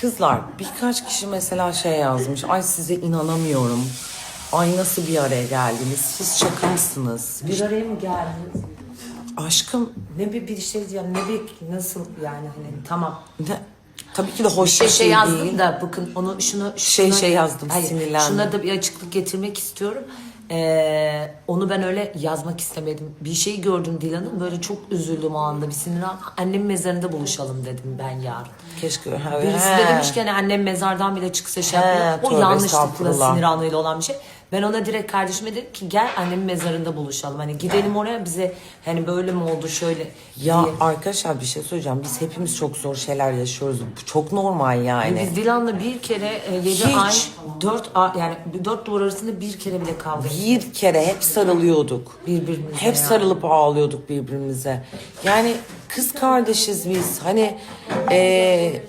Kızlar birkaç kişi mesela şey yazmış. Ay size inanamıyorum. Ay nasıl bir araya geldiniz? Siz şaka mısınız? Bir araya mı geldiniz? Aşkım Ne bir bir şey diyeceğim, ne bir nasıl yani hani tamam. ne? Tabii ki de hoş Şey bir şey şey yazdım değil. da bakın onu şunu Şey şuna- şey yazdım, Hayır, sinirlendim. Şuna da bir açıklık getirmek istiyorum. Ee, onu ben öyle yazmak istemedim. Bir şey gördüm Dilan'ın böyle çok üzüldüm o anda bir sinirlendim. Annemin mezarında buluşalım dedim ben yarın. Keşke. Ha, Birisi he. de demiş ki hani annem mezardan bile çıksa şey He, yapıyor. O yanlışlıkla sinir anıyla olan bir şey. Ben ona direkt kardeşime dedim ki gel annemin mezarında buluşalım. Hani gidelim oraya bize hani böyle mi oldu şöyle Ya diye. arkadaşlar bir şey söyleyeceğim. Biz hepimiz çok zor şeyler yaşıyoruz. Bu çok normal yani. Biz Dilan'la bir kere e, yedi Hiç. ay dört ay yani dört duvar arasında bir kere bile kavga ettik. Bir kere hep sarılıyorduk. Birbirimize Hep ya. sarılıp ağlıyorduk birbirimize. Yani kız kardeşiz biz. Hani eee,